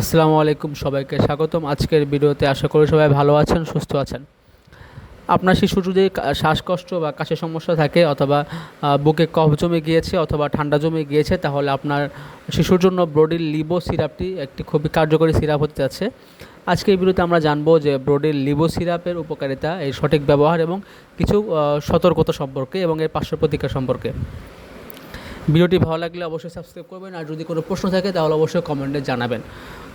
আসসালামু আলাইকুম সবাইকে স্বাগতম। আজকের ভিডিওতে আশা করি সবাই ভালো আছেন, সুস্থ আছেন। আপনার শিশুর যদি শ্বাসকষ্ট বা কাশির সমস্যা থাকে অথবা বুকে কফ জমে গিয়েছে অথবা ঠান্ডা জমে গিয়েছে, তাহলে আপনার শিশুর জন্য ব্রোডিল লিবো সিরাপটি একটি খুবই কার্যকরী সিরাপ হতে যাচ্ছে। আজকে এই ভিডিওতে আমরা জানব যে ব্রোডিল লিবো সিরাপের উপকারিতা, এর সঠিক ব্যবহার এবং কিছু সতর্কতা সম্পর্কে এবং এর পার্শ্ব প্রতিক্রিয়া সম্পর্কে। ভিডিওটি ভালো লাগলে অবশ্যই সাবস্ক্রাইব করবেন। আর যদি কোনো প্রশ্ন থাকে, তাহলে অবশ্যই কমেন্টে জানাবেন।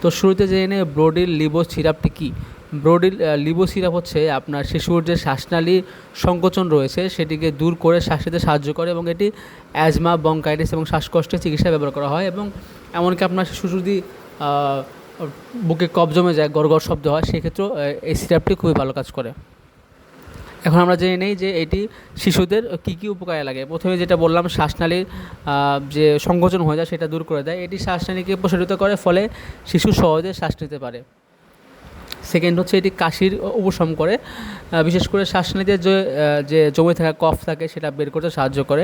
তো শুরুতে জেনে ব্রোডিল লিবো সিরাপটি কী? ব্রোডিল লিবো সিরাপ হচ্ছে আপনার শিশুর যে শ্বাসনালী সংকোচন রয়েছে, সেটিকে দূর করে শ্বাস নিতে সাহায্য করে এবং এটি অ্যাজমা বঙ্কাইটিস এবং শ্বাসকষ্টের চিকিৎসায় ব্যবহার করা হয় এবং এমনকি আপনার শিশু যদি বুকে কফ জমে যায়, গড় শব্দ হয়, সেক্ষেত্রেও এই সিরাপটি খুবই ভালো কাজ করে। এখন আমরা জেনে নেই যে এটি শিশুদের কী কী উপকারে লাগে। প্রথমে যেটা বললাম, শ্বাসনালীর যে সংকোচন হয়ে যায় সেটা দূর করে দেয়। এটি শ্বাসনালীকে প্রসারিত করে, ফলে শিশু সহজে শ্বাস নিতে পারে। সেকেন্ড হচ্ছে এটি কাশির উপশম করে বিশেষ করে শ্বাসনালীতে যে যে জমে থাকা কফ থাকে সেটা বের করতে সাহায্য করে।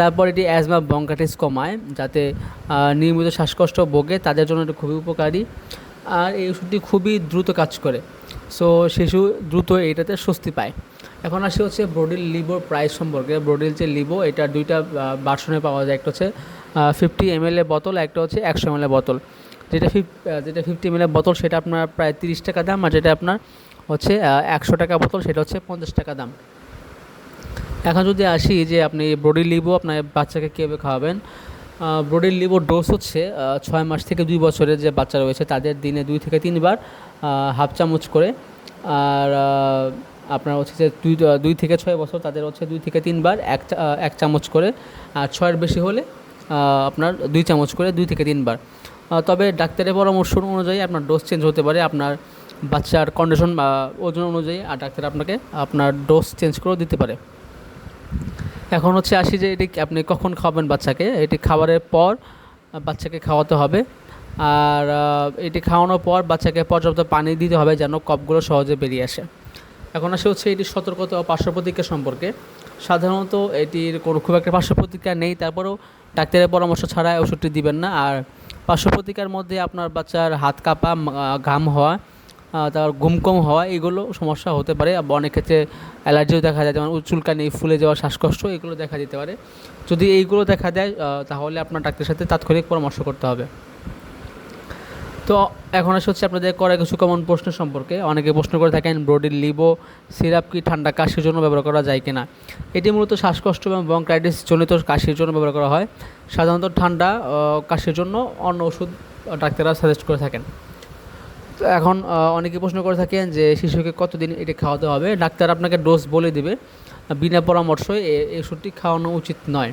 তারপর এটি অ্যাজমা বঙ্কাটিস কমায়, যাতে নিয়মিত শ্বাসকষ্ট ভোগে, তাদের জন্য এটি খুবই উপকারী। আর এই ওষুধটি খুবই দ্রুত কাজ করে। সো শিশু দ্রুত এইটাতে স্বস্তি পায়। এখন আসি হচ্ছে ব্রোডিল লিবোর প্রাইস সম্পর্কে। ব্রোডিল যে লিবো এটা দুইটা বার্সনে পাওয়া যায়। একটা হচ্ছে ফিফটি এম এর বোতল, একটা হচ্ছে একশো এম বোতল। যেটা ফিফ যেটা ফিফটি এম বোতল, সেটা আপনার প্রায় তিরিশ টাকা দাম। আর যেটা আপনার হচ্ছে একশো টাকা বোতল, সেটা হচ্ছে পঞ্চাশ টাকা দাম। এখন যদি আসি যে আপনি ব্রোডিল লিবো আপনার বাচ্চাকে কীভাবে খাওয়াবেন ব্রোডিল লিবোর ডোজ হচ্ছে ছয় মাস থেকে দুই বছরের যে বাচ্চা রয়েছে, তাদের দিনে দুই থেকে তিনবার হাফ চামচ করে। আর আপনার হচ্ছে যে দুই দুই থেকে ছয় বছর, তাদের হচ্ছে দুই থেকে তিনবার এক এক চামচ করে। আর ছয়ের বেশি হলে আপনার দুই চামচ করে দুই থেকে তিনবার। তবে ডাক্তারের পরামর্শ অনুযায়ী আপনার ডোজ চেঞ্জ হতে পারে। আপনার বাচ্চার কন্ডিশন বা ওজন অনুযায়ী, আর ডাক্তার আপনাকে আপনার ডোজ চেঞ্জ করেও দিতে পারে। এখন হচ্ছে আসি যে এটি আপনি কখন খাওয়াবেন বাচ্চাকে? এটি খাবারের পর বাচ্চাকে খাওয়াতে হবে। আর এটি খাওয়ানোর পর বাচ্চাকে পর্যাপ্ত পানি দিতে হবে যেন কপগুলো সহজে বেরিয়ে আসে। এখন আসে হচ্ছে এটির সতর্কতা ও পার্শ্ব প্রতিক্রিয়া সম্পর্কে। সাধারণত এটির কোনো খুব একটা পার্শ্ব প্রতিক্রিয়া নেই, তারপরেও ডাক্তারের পরামর্শ ছাড়া ওষুধটি দিবেন না। আর পার্শ্ব প্রতিক্রিয়ার মধ্যে আপনার বাচ্চার হাত কাঁপা ঘাম হওয়া তার ঘুম কম হওয়া, এগুলো সমস্যা হতে পারে। আবার অনেক ক্ষেত্রে অ্যালার্জিও দেখা যায়, যেমন চুলকানি ফুলে যাওয়া, শ্বাসকষ্ট, এগুলো দেখা যেতে পারে। যদি এইগুলো দেখা দেয় তাহলে আপনার ডাক্তারের সাথে তাৎক্ষণিক পরামর্শ করতে হবে। তো এখন আসে হচ্ছে আপনাদের করা কিছু কমন প্রশ্ন সম্পর্কে। অনেকে প্রশ্ন করে থাকেন ব্রোডিল লিবো, সিরাপ কি ঠান্ডা কাশির জন্য ব্যবহার করা যায় কিনা? এটি মূলত শ্বাসকষ্ট এবং বঙ্ক্রাইটিস জনিত কাশির জন্য ব্যবহার করা হয়। সাধারণত ঠান্ডা কাশির জন্য অন্য ওষুধ ডাক্তাররা সাজেস্ট করে থাকেন। তো এখন অনেকে প্রশ্ন করে থাকেন যে শিশুকে কতদিন এটি খাওয়াতে হবে। ডাক্তার আপনাকে ডোজ বলে দিবে বিনা পরামর্শে এই ওষুধটি খাওয়ানো উচিত নয়।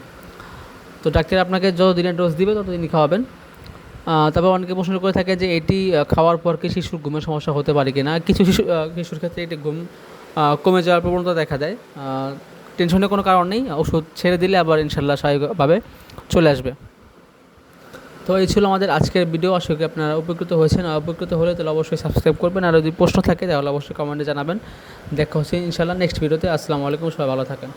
তো ডাক্তার আপনাকে যত দিনের ডোজ দিবে, ততদিনই খাওয়াবেন। তবে অনেকে প্রশ্ন করে থাকে যে এটি খাওয়ার পর কি শিশুর ঘুমের সমস্যা হতে পারে কিনা? কিছু শিশু শিশুর ক্ষেত্রে এটি ঘুম কমে যাওয়ার প্রবণতা দেখা দেয়। টেনশনের কোনো কারণ নেই। ওষুধ ছেড়ে দিলে আবার ইনশাল্লাহ স্বাভাবিকভাবে চলে আসবে। তো এই ছিল আমাদের আজকের ভিডিও আশা করি আপনারা উপকৃত হয়েছেন। আর উপকৃত হলে তাহলে অবশ্যই সাবস্ক্রাইব করবেন। আর যদি প্রশ্ন থাকে, তাহলে অবশ্যই কমেন্টে জানাবেন। দেখা হচ্ছে ইনশাল্লাহ নেক্সট ভিডিওতে আসসালামু আলাইকুম, সবাই ভালো থাকেন।